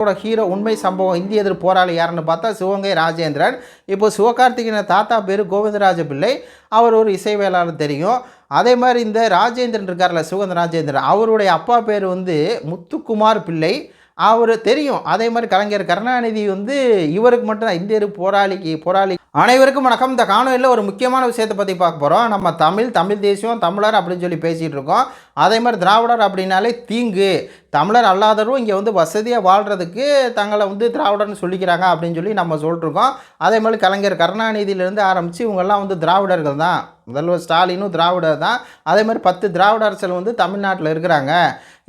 படத்தோட ஹீரோ உண்மை சம்பவம் இந்திய எதிர் போராளி யாருன்னு பார்த்தா சிவகங்கை ராஜேந்திரன். இப்போ சிவகார்த்திகேயன் தாத்தா பேர் கோவிந்தராஜ பிள்ளை. அவர் ஒரு இசைவேளாளர் தெரியும். அதே மாதிரி இந்த ராஜேந்திரன் இருக்கார்ல சிவகந்த ராஜேந்திரன். அவருடைய அப்பா பேர் வந்து முத்துக்குமார் பிள்ளை. அவர் தெரியும். அதே மாதிரி கலைஞர் கருணாநிதி வந்து இவருக்கு மட்டும் இந்திய போராளிக்கு போராளி. அனைவருக்கும் வணக்கம். இந்த காணொலியில் ஒரு முக்கியமான விஷயத்தை பற்றி பார்க்க போகிறோம் நம்ம தமிழ் தமிழ் தேசியம் தமிழர் அப்படின்னு சொல்லி பேசிகிட்டு இருக்கோம். அதே மாதிரி திராவிடர் அப்படின்னாலே தீங்கு. தமிழர் அல்லாதவரும் இங்கே வந்து வசதியாக வாழ்கிறதுக்கு தங்களை வந்து திராவிடர்னு சொல்லிக்கிறாங்க அப்படின்னு சொல்லி நம்ம சொல்லிட்டுருக்கோம். அதே மாதிரி கலைஞர் கருணாநிதியிலேருந்து ஆரம்பித்து இவங்கெல்லாம் வந்து திராவிடர்கள் தான். முதல்வர் ஸ்டாலினும் திராவிடர் தான். அதே மாதிரி பத்து திராவிட அரசியல் வந்து தமிழ்நாட்டில் இருக்கிறாங்க.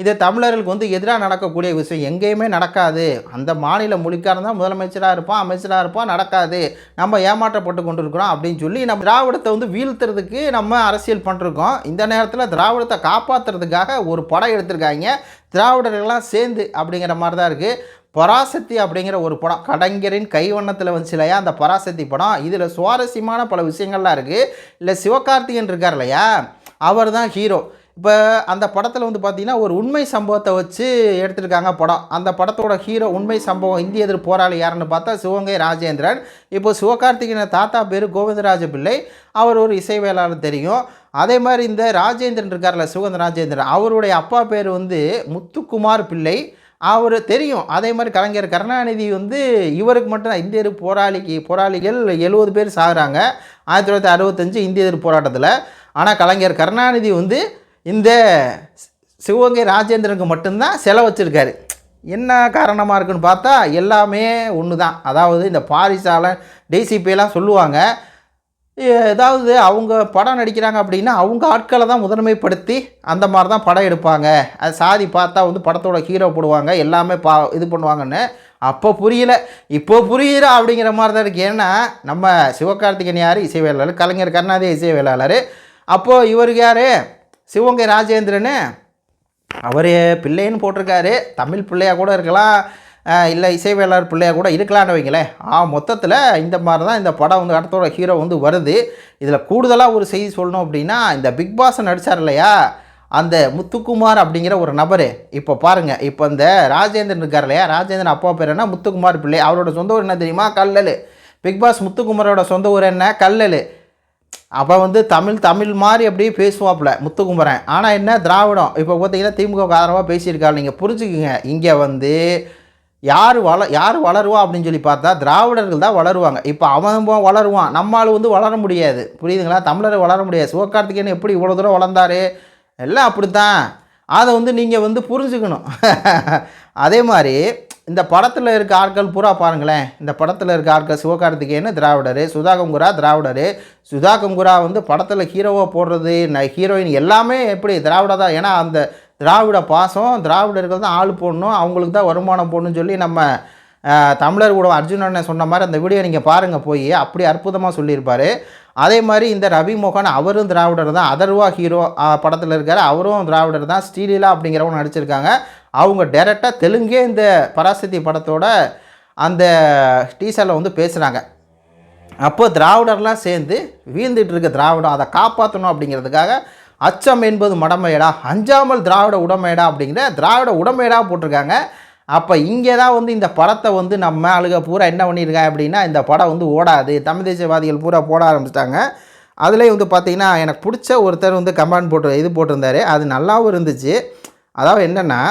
இது தமிழர்களுக்கு வந்து எதிராக நடக்கக்கூடிய விஷயம். எங்கேயுமே நடக்காது. அந்த மாநில மொழிக்காரன் தான் முதலமைச்சராக இருப்பான் அமைச்சராக இருப்பான் நடக்காது. நம்ம ஏமாற்றப்பட்டு கொண்டு இருக்கிறோம் அப்படின்னு சொல்லி நம்ம திராவிடத்தை வந்து வீழ்த்துறதுக்கு நம்ம அரசியல் பண்ணிருக்கோம். இந்த நேரத்தில் திராவிடத்தை காப்பாற்றுறதுக்காக ஒரு படம் எடுத்திருக்காங்க. திராவிடர்கள்லாம் சேர்ந்து அப்படிங்கிற மாதிரி தான் இருக்குது பராசக்தி அப்படிங்கிற ஒரு படம் கடைஞரின் கைவண்ணத்தில் வந்துச்சு இல்லையா? அந்த பராசக்தி படம். இதில் சுவாரஸ்யமான பல விஷயங்கள்லாம் இருக்குது இல்லை சிவகார்த்திகேயன் இருக்கார் இல்லையா? அவர் தான் ஹீரோ. இப்போ அந்த படத்தில் வந்து பார்த்திங்கன்னா ஒரு உண்மை சம்பவத்தை வச்சு எடுத்திருக்காங்க படம். அந்த படத்தோட ஹீரோ உண்மை சம்பவம் இந்திய எதிர் போராளி யாருன்னு பார்த்தா சிவகங்கை ராஜேந்திரன். இப்போ சிவகார்த்திகேயன் தாத்தா பேர் கோவிந்தராஜ பிள்ளை. அவர் ஒரு இசைவேளாளர் தெரியும். அதே மாதிரி இந்த ராஜேந்திரன் இருக்கார்ல சுகந்த ராஜேந்திரன் அவருடைய அப்பா பேர் வந்து முத்துக்குமார் பிள்ளை. அவர் தெரியும். அதே மாதிரி கலைஞர் கருணாநிதி வந்து இவருக்கு மட்டும் தான் இந்திய எதிர்ப்பு போராளிக்கு போராளிகள் எழுபது பேர் சாகுறாங்க. ஆயிரத்தி தொள்ளாயிரத்தி அறுபத்தஞ்சு இந்திய எதிர்ப்பு போராட்டத்தில். ஆனால் கலைஞர் கருணாநிதி வந்து இந்த சிவகங்கை ராஜேந்திரனுக்கு மட்டும்தான் செலவு வச்சுருக்காரு. என்ன காரணமாக இருக்குன்னு பார்த்தா எல்லாமே ஒன்று தான் அதாவது இந்த பாரிசாலன் டிசிபிலாம் சொல்லுவாங்க. ஏதாவது அவங்க படம் நடிக்கிறாங்க அப்படின்னா அவங்க ஆட்களை தான் முதன்மைப்படுத்தி அந்த மாதிரி தான் படம் எடுப்பாங்க. அது சாதி பார்த்தா வந்து படத்தோட ஹீரோ போடுவாங்க. எல்லாமே பா இது பண்ணுவாங்கன்னு அப்போ புரியல. இப்போ புரியுற அப்படிங்கிற மாதிரி தான் இருக்குது ஏன்னா நம்ம சிவகார்த்திகேயன் யார் இசைவேளாளர் கலைஞர் கருணாநிதி இசைவேளாளர். அப்போது இவருக்கு யார்? சிவகங்கை ராஜேந்திரன். அவர் பிள்ளைன்னு போட்டிருக்காரு. தமிழ் பிள்ளையாக கூட இருக்கலாம். இல்லை இசைவேளாளர் பிள்ளையாக கூட இருக்கலான்னு வைங்களேன். ஆ மொத்தத்தில் இந்த மாதிரி தான் இந்த படம் வந்து அடுத்தோட ஹீரோ வந்து வருது. இதில் கூடுதலாக ஒரு செய்தி சொல்லணும் அப்படின்னா இந்த பிக் பாஸ் நடித்தார் இல்லையா? அந்த முத்துக்குமார் அப்படிங்கிற ஒரு நபர். இப்போ பாருங்கள் இப்போ இந்த ராஜேந்திரன் இருக்கார் இல்லையா? ராஜேந்திரன் அப்பா பேர் என்ன? முத்துக்குமார் பிள்ளை. அவரோட சொந்த ஊர் என்ன தெரியுமா? கல்லல். பிக் பாஸ் முத்துக்குமாரோட சொந்த ஊர் என்ன? கல்லல். அப்போ வந்து தமிழ் தமிழ் மாதிரி அப்படியே பேசுவாப்புல முத்துக்குமரன். ஆனால் என்ன? திராவிடம். இப்போ பார்த்தீங்கன்னா திமுக ஆதரவாக பேசியிருக்காரு. நீங்கள் புரிஞ்சுக்குங்க. இங்கே வந்து யார் வள யார் வளருவா அப்படின்னு சொல்லி பார்த்தா திராவிடர்கள் தான் வளருவாங்க. இப்போ அவன் போ- வளருவான். நம்மால் வந்து வளர முடியாது. புரியுதுங்களா? தமிழர் வளர முடியாது. சிவகார்த்திகேயன் எப்படி இவ்வளோ தூரம் வளர்ந்தாரு? எல்லாம் அப்படித்தான். அதை வந்து நீங்கள் வந்து புரிஞ்சுக்கணும். அதே மாதிரி இந்த படத்தில் இருக்க ஆட்கள் பூரா பாருங்களேன். இந்த படத்தில் இருக்க ஆட்கள் சிவகார்த்திகேயன் திராவிடர் சுதாகங்குரா திராவிடர். சுதாகங்குரா வந்து படத்தில் ஹீரோவாக போடுறது ஹீரோயின் எல்லாமே எப்படி திராவிட தான் ஏன்னா அந்த திராவிட பாசம் திராவிடர்கள் தான் ஆள் போடணும் அவங்களுக்கு தான் வருமானம் போடணும்னு சொல்லி நம்ம தமிழர் கூட அர்ஜுனனை சொன்ன மாதிரி அந்த வீடியோ நீங்கள் பாருங்கள் போய் அப்படி அற்புதமாக சொல்லியிருப்பார். அதே மாதிரி இந்த ரவி மோகன் அவரும் திராவிடர் தான் அதர்வா ஹீரோ படத்தில் இருக்கார் அவரும் திராவிடர் தான் ஸ்ரீலீலா அப்படிங்கிறவங்க நடிச்சிருக்காங்க. அவங்க டேரெக்டாக தெலுங்கே இந்த பராசக்தி படத்தோட அந்த டீசரில் வந்து பேசுகிறாங்க அப்போ திராவிடர்லாம் சேர்ந்து வீழ்ந்துட்டு இருக்க திராவிடம் அதை காப்பாற்றணும் அப்படிங்கிறதுக்காக அச்சம் என்பது மடமையடா அஞ்சாமல் திராவிட உடமையடா அப்படிங்கிற திராவிட உடமையடா போட்டிருக்காங்க. அப்போ இங்கே தான் வந்து இந்த படத்தை வந்து நம்ம ஆளுக பூரா என்ன பண்ணியிருக்காங்க அப்படின்னா இந்த படம் வந்து ஓடாது. தமிழ் தேசியவாதிகள் பூரா போட ஆரம்பிச்சிட்டாங்க. அதுலேயும் வந்து பார்த்திங்கன்னா எனக்கு பிடிச்ச ஒருத்தர் வந்து கமெண்ட் போட்டு இது போட்டிருந்தாரு. அது நல்லாவும் இருந்துச்சு. அதாவது என்னென்னா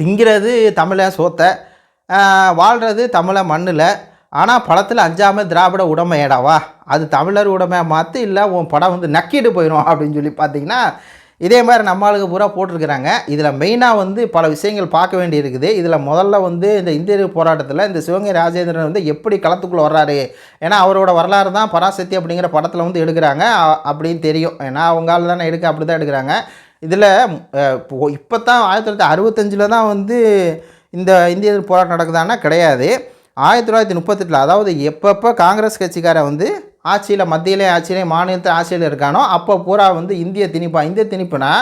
திங்கிறது தமிழை சோத்தை வாழ்கிறது தமிழை மண்ணில். ஆனால் படத்தில் அஞ்சாமல் திராவிட உடமையடாவா அது தமிழர் உடமையாக மாற்றி இல்லை உன் படம் வந்து நக்கிட்டு போயிடும் அப்படின்னு சொல்லி பார்த்தீங்கன்னா இதே மாதிரி நம்ம பூரா போட்டிருக்கிறாங்க. இதில் மெயினாக வந்து பல விஷயங்கள் பார்க்க வேண்டியிருக்குது. இதில் முதல்ல வந்து இந்த இந்திய போராட்டத்தில் இந்த சிவகங்கை ராஜேந்திரன் வந்து எப்படி களத்துக்குள்ளே வர்றாரு? ஏன்னா அவரோட வரலாறு தான் பராசக்தி அப்படிங்கிற படத்தில் வந்து எடுக்கிறாங்க. அப்படின்னு தெரியும். ஏன்னா அவங்களால தானே எடுக்க அப்படி தான் எடுக்கிறாங்க. இதில் இப்போ தான் ஆயிரத்தி தொள்ளாயிரத்தி அறுபத்தஞ்சில் தான் வந்து இந்த இந்திய போராட்டம் நடக்குதான்னா கிடையாது. ஆயிரத்தி தொள்ளாயிரத்தி முப்பத்தெட்டில் அதாவது எப்பப்போ காங்கிரஸ் கட்சிக்காரை வந்து ஆட்சியில் மத்தியிலே ஆட்சியிலே மாநிலத்தில் ஆட்சியில் இருக்கானோ அப்போ பூரா வந்து இந்திய திணிப்பா இந்திய திணிப்புனா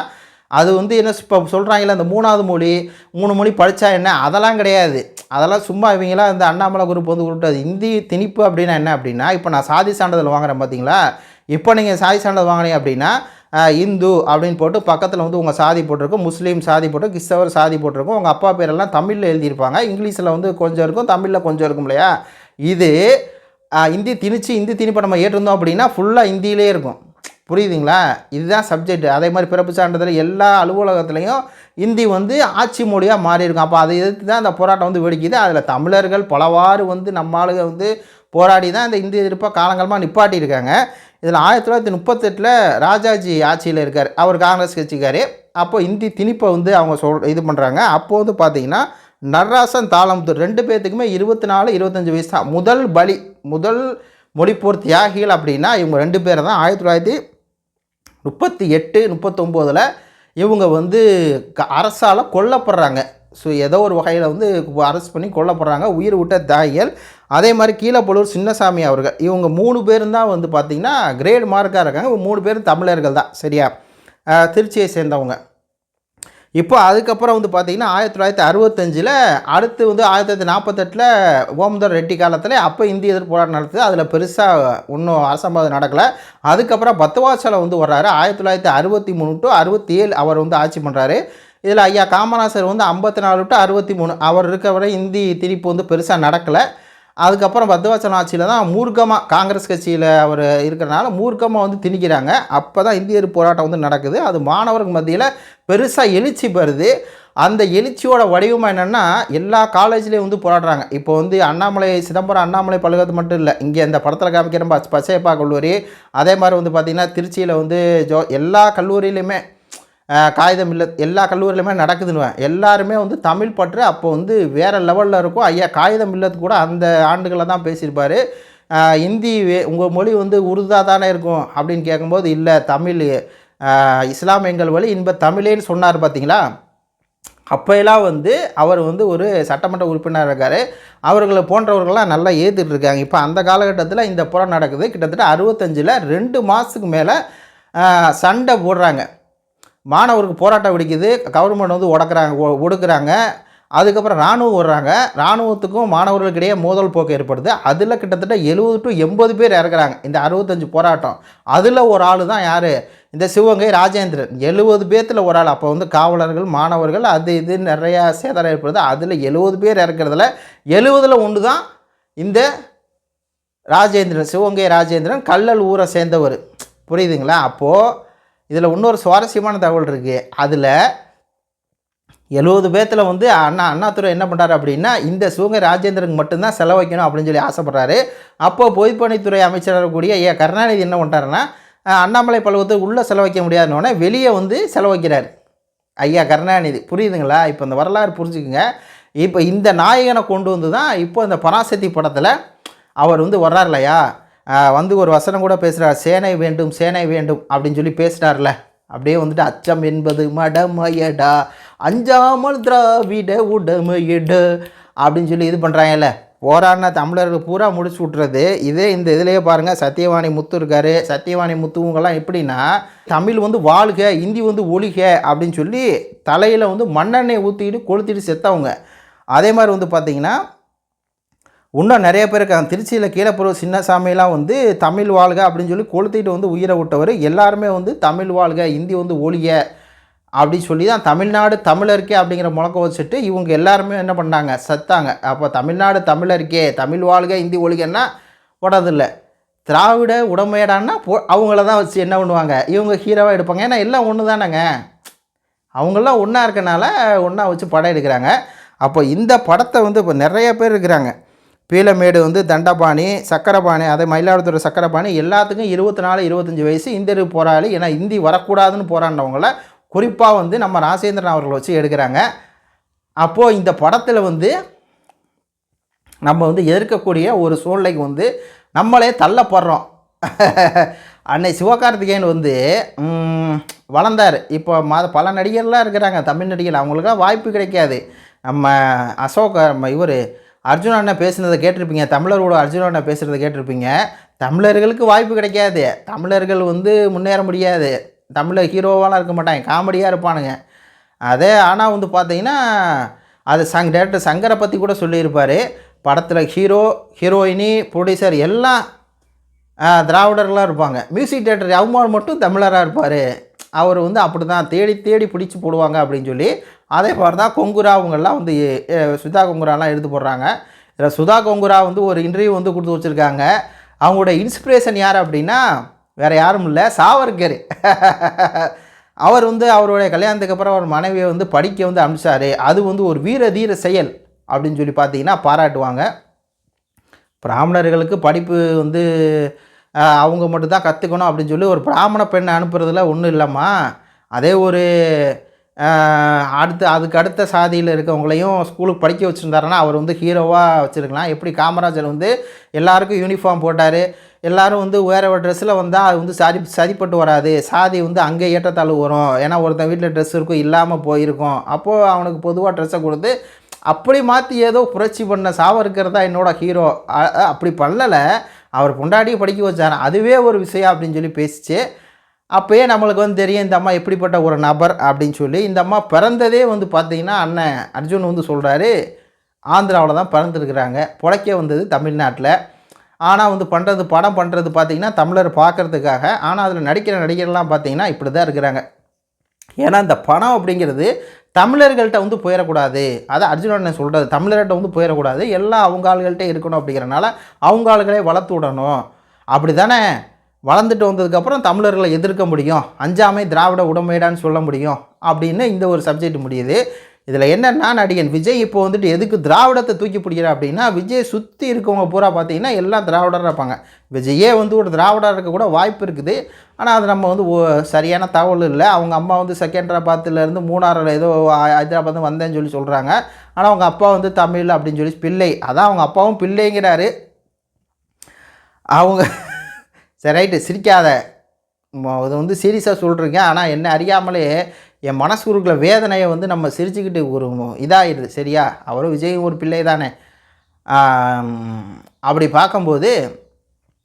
அது வந்து என்ன இப்போ சொல்கிறாங்களே அந்த மூணாவது மொழி மூணு மொழி படித்தா என்ன? அதெல்லாம் கிடையாது. அதெல்லாம் சும்மா இவங்களாம் இந்த அண்ணாமலை குரூப் வந்து விட்டது இந்தி திணிப்பு அப்படின்னா என்ன அப்படின்னா இப்போ நான் சாதி சான்றிதழ் வாங்குறேன் பார்த்தீங்களா இப்போ நீங்கள் சாதி சான்றிதழ் வாங்கினீங்க அப்படின்னா இந்து அப்படின்னு போட்டு பக்கத்தில் வந்து உங்கள் சாதி போட்டிருக்கும் முஸ்லீம் சாதி போட்டு கிறிஸ்தவர் சாதி போட்டிருக்கும் உங்கள் அப்பா பேரெல்லாம் தமிழில் எழுதியிருப்பாங்க. இங்கிலீஷில் வந்து கொஞ்சம் இருக்கும் தமிழில் கொஞ்சம் இருக்கும் இல்லையா? இது இந்தி திணிச்சு இந்தி திணிப்பை நம்ம ஏற்றிருந்தோம் அப்படின்னா ஃபுல்லாக இந்தியிலே இருக்கும். புரியுதுங்களா? இதுதான் சப்ஜெக்ட் அதே மாதிரி பிறப்பு சான்றிதழ் எல்லா அலுவலகத்துலேயும் இந்தி வந்து ஆட்சி மொழியாக மாறி இருக்கும் அப்போ அதை எதிர்த்து தான் அந்த போராட்டம் வந்து வெடிக்குது. அதில் தமிழர்கள் பலவாறு வந்து நம்ம வந்து போராடி தான் இந்த இந்திய எதிர்ப்பாக காலங்காலமாக நிப்பாட்டியிருக்காங்க. இதில் ஆயிரத்தி தொள்ளாயிரத்தி முப்பத்தெட்டில் ராஜாஜி ஆட்சியில் இருக்கார். அவர் காங்கிரஸ் கட்சிக்காரு. அப்போ இந்தி திணிப்பை வந்து அவங்க சொல் இது பண்ணுறாங்க அப்போ வந்து பார்த்தீங்கன்னா நர்ராசன் தாளமுத்தூர் ரெண்டு பேர்த்துக்குமே இருபத்தி நாலு இருபத்தஞ்சி வயசு தான். முதல் பலி முதல் மொழிப்போர் தியாகிகள் அப்படின்னா இவங்க ரெண்டு பேர் தான். ஆயிரத்தி தொள்ளாயிரத்தி முப்பத்தி எட்டு முப்பத்தொம்போதில் இவங்க வந்து க அரசால் கொல்லப்படுறாங்க. ஸோ ஏதோ ஒரு வகையில் வந்து அரெஸ்ட் பண்ணி கொல்லப்படுறாங்க. உயிர் விட்ட தாயல் அதே மாதிரி கீழப்பலூர் சின்னசாமி அவர்கள் இவங்க மூணு பேரும் தான் வந்து பார்த்திங்கன்னா கிரேட் மார்க்காக இருக்காங்க. இவங்க மூணு பேரும் தமிழர்கள் தான். சரியா? திருச்சியை சேர்ந்தவங்க. இப்போ அதுக்கப்புறம் வந்து பார்த்திங்கன்னா ஆயிரத்தி தொள்ளாயிரத்தி அறுபத்தஞ்சில் அடுத்து வந்து ஆயிரத்தி தொள்ளாயிரத்தி நாற்பத்தெட்டில் ஓமந்தர் ரெட்டி காலத்தில் அப்போ இந்திய எதிர்ப்பு போராட்டம் நடத்துது அதில் பெருசாக ஒன்றும் அரசம்பாதம் நடக்கலை. அதுக்கப்புறம் பத்துவாசலம் வந்து வர்றாரு. ஆயிரத்தி தொள்ளாயிரத்தி அறுபத்தி மூணு டு அறுபத்தி ஏழு அவர் வந்து ஆட்சி பண்ணுறாரு இதில் ஐயா காமராசர் வந்து ஐம்பத்தி நாலு டு அறுபத்தி மூணு. அவர் இருக்கிற வரை இந்தி திணிப்பு வந்து பெருசாக நடக்கலை. அதுக்கப்புறம் பத்வாசலம் ஆட்சியில் தான் மூர்க்கமாக காங்கிரஸ் கட்சியில் அவர் இருக்கிறனால மூர்க்கமாக வந்து திணிக்கிறாங்க. அப்போ தான் இந்தியர் போராட்டம் வந்து நடக்குது. அது மாணவர்கள் மத்தியில் பெருசாக எழுச்சி வருது அந்த எழுச்சியோட வடிவம் என்னென்னா எல்லா காலேஜ்லேயும் வந்து போராடுறாங்க. இப்போ வந்து அண்ணாமலை சிதம்பரம் அண்ணாமலை பல்கலைக்கழகம் மட்டும் இல்லை இங்கே இந்த படத்தில் காமிக்கிற பச்சையப்பா கல்லூரி அதே மாதிரி வந்து பார்த்திங்கன்னா திருச்சியில் வந்து ஜோ எல்லா கல்லூரியிலையுமே காகிதம் இல்லை எல்லா கல்லூரியிலுமே நடக்குதுன்னு எல்லாருமே வந்து தமிழ் பற்று அப்போ வந்து வேறு லெவலில் இருக்கும். ஐயா காகிதம் இல்லத்து கூட அந்த ஆண்டுகளில் தான் பேசியிருப்பார். அஹ், உங்கள் மொழி வந்து உருதாக தானே இருக்கும் அப்படின்னு கேட்கும்போது இல்லை தமிழ் இஸ்லாம் எங்கள் வழி இன்ப தமிழேன்னு சொன்னார் பார்த்தீங்களா அப்போயெல்லாம் வந்து அவர் வந்து ஒரு சட்டமன்ற உறுப்பினர் இருக்கார். அவர்களை போன்றவர்கள்லாம் நல்லா ஏற்றுட்டு இருக்காங்க. இப்போ அந்த காலகட்டத்தில் இந்த புறம் நடக்குது. கிட்டத்தட்ட அறுபத்தஞ்சில் ரெண்டு மாதத்துக்கு மேலே சண்டை போடுறாங்க. மாணவருக்கு போராட்டம் வெடிக்குது. கவர்மெண்ட் வந்து உடக்குறாங்க ஒ- ஒடுக்குறாங்க. அதுக்கப்புறம் இராணுவம் வர்றாங்க இராணுவத்துக்கும் மாணவர்களுக்கிடையே மோதல் போக்கு ஏற்படுது. அதில் கிட்டத்தட்ட எழுபது டு எண்பது பேர் இறக்குறாங்க. இந்த அறுபத்தஞ்சு போராட்டம். அதில் ஒரு ஆள் தான் யார்? இந்த சிவகங்கை ராஜேந்திரன். எழுபது பேர்த்தில் ஒரு ஆள். அப்போ வந்து காவலர்கள் மாணவர்கள் அது இது நிறையா சேதாரம் ஏற்படுது. அதில் எழுபது பேர் இறக்குறதுல எழுபதில் ஒன்று தான் இந்த ராஜேந்திரன் சிவகங்கை ராஜேந்திரன். கல்லல் ஊரை சேர்ந்தவர். புரியுதுங்களா? அப்போது இதில் இன்னொரு சுவாரஸ்யமான தகவல் இருக்குது அதில் எழுபது பேர்த்தில் வந்து அண்ணா அண்ணாத்துறை என்ன பண்ணுறாரு அப்படின்னா இந்த சிவகங்கை ராஜேந்திரனுக்கு மட்டும்தான் செலவைக்கணும் அப்படின்னு சொல்லி ஆசைப்பட்றாரு. அப்போ பொதுப்பணித்துறை அமைச்சராக கூடிய ஏ. கருணாநிதி என்ன பண்ணுறாருன்னா அண்ணாமலை பல்வத்துக்கு உள்ளே செலவைக்க முடியாதுன்னொடனே வெளியே வந்து செலவைக்கிறார் ஐயா கருணாநிதி புரியுதுங்களா? இப்போ இந்த வரலாறு புரிஞ்சுக்குங்க. இப்போ இந்த நாயகனை கொண்டு வந்து தான் இப்போ இந்த பராசக்தி படத்தில் அவர் வந்து வர்றார் இல்லையா வந்து ஒரு வசனம் கூட பேசுகிறார் சேனை வேண்டும் சேனை வேண்டும் அப்படின்னு சொல்லி பேசுகிறார்ல அப்படியே வந்துட்டு அச்சம் என்பது மடமயடா. அஞ்சாமல் திராவிட உடமையட அப்படின்னு சொல்லி இது பண்ணுறாங்கல்ல போராடின தமிழர்கள் பூரா முடிச்சு விட்றது இதே இந்த இதுலேயே பாருங்கள் சத்தியவாணி முத்து இருக்காரு. சத்தியவாணி முத்துவங்கெல்லாம் எப்படின்னா தமிழ் வந்து வாழ்க இந்தி வந்து ஒழிக அப்படின்னு சொல்லி தலையில் வந்து மண்ணெண்ணெய் ஊற்றிக்கிட்டு கொளுத்திட்டு செத்தவங்க. அதே மாதிரி வந்து பார்த்திங்கன்னா இன்னும் நிறைய பேர் இருக்காங்க திருச்சியில் கீழப்புற சின்னசாமிலாம் வந்து தமிழ் வாழ்க அப்படின்னு சொல்லி கொளுத்திட்டு வந்து உயிரை விட்டவர். எல்லாருமே வந்து தமிழ் வாழ்க இந்தி வந்து ஒழிய அப்படின்னு சொல்லி தான் தமிழ்நாடு தமிழருக்கே அப்படிங்கிற முழக்க வச்சுட்டு இவங்க எல்லாருமே என்ன பண்ணாங்க? செத்தாங்க. அப்போ தமிழ்நாடு தமிழருக்கே தமிழ் வாழ்க இந்தி ஒழிகன்னா போடாதில்ல. திராவிட உடமையடான்னா போ அவங்கள தான் வச்சு என்ன பண்ணுவாங்க? இவங்க ஹீரோவாக எடுப்பாங்க. ஏன்னா எல்லாம் ஒன்று தானேங்க. அவங்களாம் ஒன்றா இருக்கனால ஒன்றா வச்சு படம் எடுக்கிறாங்க. அப்போ இந்த படத்தை வந்து இப்போ நிறைய பேர் இருக்கிறாங்க பீலமேடு வந்து தண்டபாணி சக்கரபாணி அதே மயிலாடுதுறை சக்கரபாணி எல்லாத்துக்கும் இருபத்தி நாலு இருபத்தஞ்சி வயசு இந்திய போராளி. ஏன்னா இந்தி வரக்கூடாதுன்னு போராடினவங்கள குறிப்பாக வந்து நம்ம ராசேந்திரன் அவர்களை வச்சு எடுக்கிறாங்க. அப்போது இந்த படத்தில் வந்து நம்ம வந்து எதிர்க்கக்கூடிய ஒரு சூழ்நிலைக்கு வந்து நம்மளே தள்ளப்படுறோம். அன்னை சிவகார்த்திகேயன் வந்து வளர்ந்தார். இப்போ மத பல நடிகர்லாம் இருக்கிறாங்க. தமிழ் நடிகர் அவங்களுக்குலாம் வாய்ப்பு கிடைக்காது. நம்ம அசோக் நம்ம இவர் அர்ஜுன் அண்ணன் பேசுனதை கேட்டிருப்பீங்க தமிழரோட அர்ஜுன் அண்ணன் பேசுகிறத கேட்டிருப்பீங்க. தமிழர்களுக்கு வாய்ப்பு கிடைக்காது. தமிழர்கள் வந்து முன்னேற முடியாது. தமிழர் ஹீரோவாலாம் இருக்க மாட்டாங்க காமெடியாக இருப்பானுங்க. அதே ஆனால் வந்து பார்த்தீங்கன்னா அது சங் டேரக்டர் சங்கரை பற்றி கூட சொல்லியிருப்பார். படத்தில் ஹீரோ ஹீரோயினி ப்ரொடியூசர் எல்லாம் திராவிடர்களாக இருப்பாங்க. மியூசிக் டேரக்டர் அவமான் மட்டும் தமிழராக இருப்பார். அவர் வந்து அப்படி தான் தேடி தேடி பிடிச்சி போடுவாங்க அப்படின்னு சொல்லி அதே மாதிரி தான் கொங்குராவுங்கள்லாம் வந்து சுதா கொங்குராலாம் எடுத்து போடுறாங்க. இதில் சுதா கொங்குரா வந்து ஒரு இன்டர்வியூ வந்து கொடுத்து வச்சுருக்காங்க. அவங்களோட இன்ஸ்பிரேஷன் யார் அப்படின்னா வேறு யாரும் இல்லை சாவர்கர். அவர் வந்து அவருடைய கல்யாணத்துக்கு அப்புறம் அவர் மனைவியை வந்து படிக்க வந்து அனுப்பிச்சார். அது வந்து ஒரு வீர தீர செயல் அப்படின்னு சொல்லி பார்த்தீங்கன்னா பாராட்டுவாங்க. பிராமணர்களுக்கு படிப்பு வந்து அவங்க மட்டும்தான் கற்றுக்கணும் அப்படின்னு சொல்லி ஒரு பிராமண பெண்ணை அனுப்புறதுல ஒன்றும் இல்லைம்மா. அதே ஒரு அடுத்து அதுக்கு அடுத்த சாதியில் இருக்கவங்களையும் ஸ்கூலுக்கு படிக்க வச்சுருந்தாருன்னா அவர் வந்து ஹீரோவாக வச்சுருக்கலாம். எப்படி காமராஜர் வந்து எல்லாருக்கும் யூனிஃபார்ம் போட்டார். எல்லாரும் வந்து வேறு ஒரு ட்ரெஸ்ஸில் வந்தால் அது வந்து சரி சரிப்பட்டு வராது. சாதி வந்து அங்கே ஏற்றத்தாழ்வு வரும். ஏன்னா ஒருத்தன் வீட்டில் ட்ரெஸ் இருக்கும் இல்லாமல் போயிருக்கும். அப்போது அவனுக்கு பொதுவாக ட்ரெஸ்ஸை கொடுத்து அப்படி மாற்றி ஏதோ புரட்சி பண்ண சாவர்கர் தான் என்னோட ஹீரோ அப்படி பண்ணலை. அவர் பொண்டாட்டியை படிக்க வச்சார். அதுவே ஒரு விஷயம் அப்படின்னு சொல்லி பேசிச்சு. அப்போயே நம்மளுக்கு வந்து தெரியும் இந்த அம்மா எப்படிப்பட்ட ஒரு நபர் அப்படின்னு சொல்லி. இந்த அம்மா பிறந்ததே வந்து பார்த்தீங்கன்னா அண்ணன் அர்ஜுன் வந்து சொல்கிறாரு ஆந்திராவில் தான் பிறந்திருக்கிறாங்க. பிழைக்க வந்தது தமிழ்நாட்டில். ஆனால் வந்து பண்ணுறது படம் பண்ணுறது பார்த்தீங்கன்னா தமிழர் பார்க்கறதுக்காக ஆனால் அதில் நடிக்கிற நடிகர்லாம் பார்த்தீங்கன்னா இப்படி தான் இருக்கிறாங்க. ஏன்னா இந்த பணம் அப்படிங்கிறது தமிழர்கள்ட்ட வந்து போயிடக்கூடாது. அதை அர்ஜுனன் சொல்கிறது தமிழர்கிட்ட வந்து போயிடக்கூடாது. எல்லாம் அவங்க ஆளுகள்கிட்ட இருக்கணும் அப்படிங்கிறனால அவங்க ஆளுகளே வளர்த்து விடணும். அப்படி தானே வளர்ந்துட்டு வந்ததுக்கப்புறம் தமிழர்களை எதிர்க்க முடியும். அஞ்சாமை திராவிட உடமைடான்னு சொல்ல முடியும். அப்படின்னு இந்த ஒரு சப்ஜெக்ட் முடியுது. இதில் என்னென்னா நடிகன் விஜய் இப்போ வந்துட்டு எதுக்கு திராவிடத்தை தூக்கி பிடிக்கிறா அப்படின்னா விஜய் சுற்றி இருக்கவங்க பூரா பார்த்தீங்கன்னா எல்லாம் திராவிடராக இருப்பாங்க. விஜயே வந்து ஒரு திராவிடர் இருக்க கூட வாய்ப்பு இருக்குது. ஆனால் அது நம்ம வந்து ஓ- சரியான தகவல் இல்லை. அவங்க அம்மா வந்து செகண்டராபாத்துலேருந்து மூணாறில் ஏதோ ஹைதராபாத் வந்தேன்னு சொல்லி சொல்கிறாங்க ஆனால் அவங்க அப்பா வந்து தமிழ் அப்படின்னு சொல்லி பிள்ளை. அதான் அவங்க அப்பாவும் பிள்ளைங்கிறாரு. அவங்க சரி ரைட்டு. சிரிக்காத. அது இது வந்து சீரியஸாக சொல்கிறீங்க ஆனால் என்ன அறியாமலே என் மனசுக்குள்ள வேதனையை வந்து நம்ம சிரிச்சுக்கிட்டு ஒரு இதாகிடுது சரியா? அவரும் விஜயும் ஒரு பிள்ளை தானே. அப்படி பார்க்கும்போது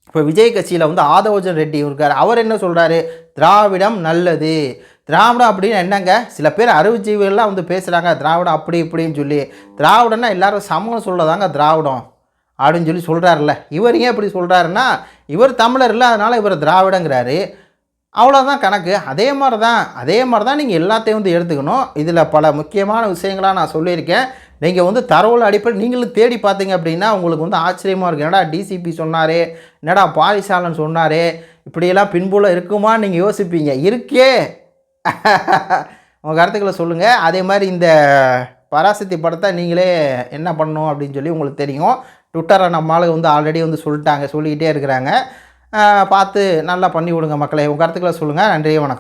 இப்போ விஜய் கட்சியில் வந்து ஆதவஜன் ரெட்டி இருக்கார். அவர் என்ன சொல்கிறாரு திராவிடம் நல்லது. திராவிடம் அப்படின்னு என்னங்க? சில பேர் அறிவுஜீவிகள்லாம் வந்து பேசுகிறாங்க திராவிடம் அப்படி இப்படின்னு சொல்லி. திராவிடம்னா எல்லாரும் சமூகம் சொல்லதாங்க திராவிடம். அப்படின்னு சொல்லி சொல்கிறாருல்ல இவர் ஏன் இப்படி சொல்கிறாருன்னா இவர் தமிழர் இல்லை அதனால் இவர் திராவிடங்கிறாரு. அவ்வளோதான் கணக்கு. அதே மாதிரி தான் அதே மாதிரி தான் நீங்கள் எல்லாத்தையும் வந்து எடுத்துக்கணும். இதில் பல முக்கியமான விஷயங்களாக நான் சொல்லியிருக்கேன். நீங்கள் வந்து தரவுல அடிப்படை நீங்களும் தேடி பார்த்தீங்க அப்படின்னா உங்களுக்கு வந்து ஆச்சரியமாக இருக்கும். என்னடா டிசிபி சொன்னார்? என்னடா பாரிசாலன் சொன்னார்? இப்படியெல்லாம் பின்புல இருக்குமா நீங்கள் யோசிப்பீங்க. இருக்கே. உங்கள் கருத்துக்களை சொல்லுங்கள் அதே மாதிரி இந்த பராசக்தி படத்தை நீங்களே என்ன பண்ணணும் அப்படின்னு சொல்லி உங்களுக்கு தெரியும். ட்விட்டரை நம்மளுக்கு வந்து ஆல்ரெடி வந்து சொல்லிட்டாங்க சொல்லிக்கிட்டே இருக்கிறாங்க. பார்த்து நல்லா பண்ணி விடுங்க மக்களை. உங்கள் கருத்துக்களை சொல்லுங்கள் நன்றி வணக்கம்.